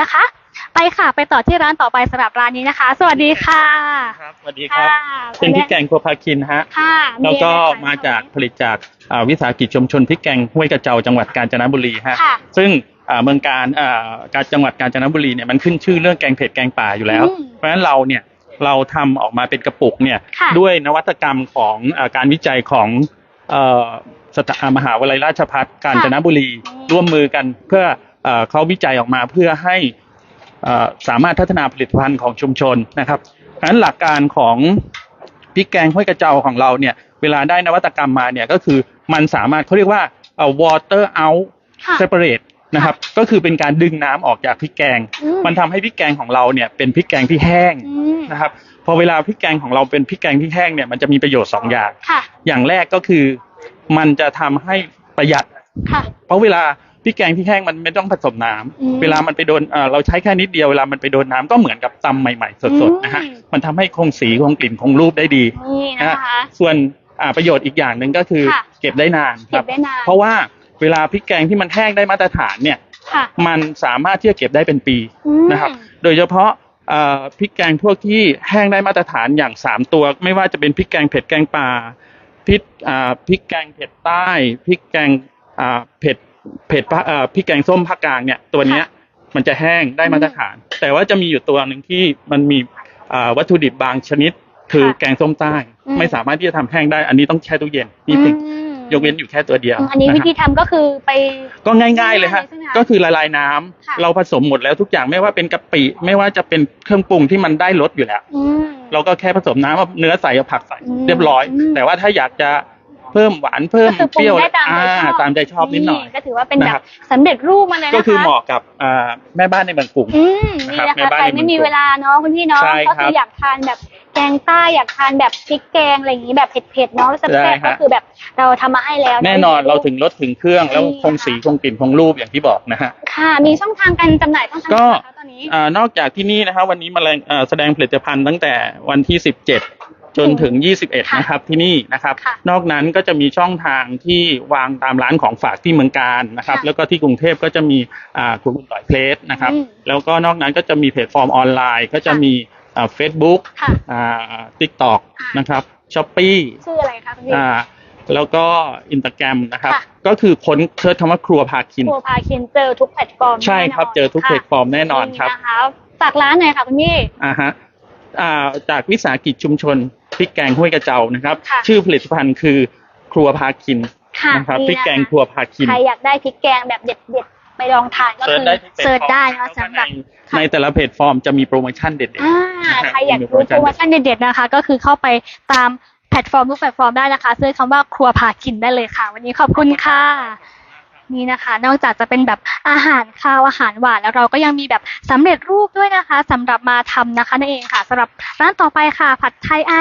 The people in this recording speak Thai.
นะคะ ไปค่ะไปต่อที่ร้านต่อไปสำหรับร้านนี้นะคะ สวัสดีค่ะ ครับสวัสดีครับ ค่ะเป็นพริกแกงครัวพาคินฮะ ค่ะแล้วก็อะไรขยมาจากผลิตจากอ่าวิสาหกิจชุมชนพริกแกงห้วยกระเจ้าจังหวัดกาญจนบุรีฮะ ค่ะ ซึ่งอ่าเมืองการอ่าการจังหวัดกาญจนบุรีเนี่ยมันขึ้นชื่อเรื่องแกงเผ็ดแกงป่าอยู่แล้ว อืมเพราะฉะนั้นเราเนี่ยเราทำออกมาเป็นกระปุกเนี่ยค่ะด้วยนวัตกรรมของอาการวิจัยของเอ่อสถามหาวิทยาลัยราชภัฏกาญจนบุรี อืมร่วมมือกันเพื่อ เอ่อเขาวิจัยออกมาเพื่อให้เอ่อสามารถพัฒนาผลิตภัณฑ์ของชุมชนนะครับเพราะฉะนั้นหลักการของพริกแกงห้วยกระเจ้าของเราเนี่ยเวลาได้นวัตกรรมมาเนี่ยก็คือมันสามารถเขาเรียกว่าเอ่อ water out ค่ะ separate นะครับก็คือเป็นการดึงน้ำออกจากพริกแกงอืมมันทำให้พริกแกงของเราเนี่ยเป็นพริกแกงที่แห้งอืมนะครับพอเวลาพริกแกงของเราเป็นพริกแกงที่แห้งเนี่ยมันจะมีประโยชน์สองอย่างค่ะอย่างแรกก็คือมันจะทำให้ประหยัดค่ะเพราะเวลา พริกแกงที่แห้งมันไม่ต้องผสมน้ำอืมเวลามันไปโดนเอ่อเราใช้แค่นิดเดียวเวลามันไปโดนน้ำก็เหมือนกับตำใหม่ๆ สดๆนะฮะอืม มันทำให้คงสีคงกลิ่นคงรูปได้ดี นี่นะนะฮะคะ ส่วนอ่าประโยชน์อีกอย่างหนึ่งก็คือ ค่ะ เก็บได้นานคเก็รับบ ได้นานเพราะว่าเวลาพริกแกงที่มันแห้งได้มาตรฐานเนี่ย ค่ะมันสามารถที่จะเก็บได้เป็นปี อืม นะครับ โดยเฉพาะเอ่อพริกแกงพวกที่แห้งได้มาตรฐานอย่างสามตัว ไม่ว่าจะเป็นพริกแกงเผ็ดแกงป่าพริกอ่าพริกแกงเผ็ดใต้พริกแกงอ่าเผ็ด เผ็ดภาคเอ่อพริกแกงส้มภาคกลางเนี่ยตัวเนี้ยมันจะแห้งได้มาตรฐาน แต่ว่าจะมีอยู่ตัวหนึ่งที่มันมีอ่าวัตถุดิบบางชนิด คือค่ะแกงส้มใต้ อืม ไม่สามารถที่จะทำแห้งได้ อันนี้ต้องแช่ตู้เย็นนี่ถึงอืมยกเว้นอยู่แค่ตัวเดียวอันนี้ะวิฮะ ธีทำก็คือไป ก็ง่ายๆเลยฮะ ง่ายๆเลยใช่ไหมคะก็คือละลายน้ำ ค่ะ เราผสมหมดแล้วทุกอย่างไม่ว่าเป็นกะปิ ไม่ว่าจะเป็นเครื่องปรุงที่มันได้รสอยู่แล้ว อืม เราก็แค่ผสมน้ำเอาเนื้อใส่เอาผักใส่อืมเรียบร้อย อืมแต่ว่าถ้าอยากจะ เพิ่มหวานเพิ่มก็คือปเปรี้ยวรุงได้ตามใจชอบอ่าตามใจชอบนิดหน่อย ก็ถือว่าเป็นแบนะครับบ สำเร็จรูปมาเลยนะคะก็คือเหมาะกับอ่าแม่บ้านในเมืองกรุง อืมนะนี่ครับนะแม่คะบ้านใครในเมืองไม่มีเวลาเนาะคุณพี่เนาะใช่ก็ครัคืบออยากทานแบบแกงใต้อยากทานแบบพริกแกงอะไรอย่างนี้แบบเผ็ดๆเนาะแซ่ได้บๆครัก็บคือแบบเราทำมาให้แล้วแน่นอนเราถึงรสถึงเครื่องแล้วนี่คงสีคงกลิ่นคงรูปอย่างที่บอกนะฮะ ค่ะ มีช่องทางการจำหน่ายช่องทางก็ไหนคะตอนนี้ อ่านอกจากที่นี่นะครับวันนี้มาแรงอ่าแสดงผลิตภัณฑ์ตั้งแต่วันที่ 17 จนถึง 21 ค่ะนะครับที่นี่นะครับ ค่ะนอกนั้นก็จะมีช่องทางที่วางตามร้านของฝากที่เมืองการนะครับ ค่ะแล้วก็ที่กรุงเทพก็จะมีอ่าคุณบุญต่อยเพลสนะครับ อืมแล้วก็นอกนั้นก็จะมีแพลตฟอร์มออนไลน์ก็จะค่ะ มีอ่าเฟซบุ๊กค่ะอ่าทิกตอกค่ะ นะครับช้อปปี้ชื่ออะไรคะคุณพี่อ่าแล้วก็อินสตาแกรมนะครับ ค่ะ ก็คือค้นเชิญคำว่าครัวพาคิน ครัวพาคินเจอทุกแพลตฟอร์มใช่ครับแน่นนเจอทุกค่ะแพลตฟอร์มแน่นอนครับ นะคะฝากร้านหน่อยค่ะคุณพี่ อ่าฮะอ่าจากวิสาหกิจชุมชน พริกแกงห้วยกระเจ้านะครับ ค่ะ ชื่อผลิตภัณฑ์คือครัวพาคินค่ะนะครับนี่พริกแกงนะคะครัวพาคิน ใครอยากได้พริกแกงแบบเด็ดๆไปลองทานก็เซิร์คืชอได้ที่เสิร์ชได้แพลนะตฟอร์มสำหรับในในแต่ละแพลตฟอร์มจะมีโปรโมชั่นเด็ดอ่านะครับใครอยากมีรู้โปรโมชั่นโปรโมชั่นเด็ดๆนะคะ ก็คือเข้าไปตามแพลตฟอร์มทุกแพลตฟอร์มได้นะคะเซิร์ชคำว่าครัวพากินได้เลยค่ะ วันนี้ขอบคุณค่ะ นี่นะคะ นอกจากจะเป็นแบบอาหารคาวอาหารหวานแล้วเราก็ยังมีแบบสำเร็จรูปด้วยนะคะสำหรับมาทำนะคะนั่นเองค่ะสำหรับร้านต่อไปค่ะผัดไทยอา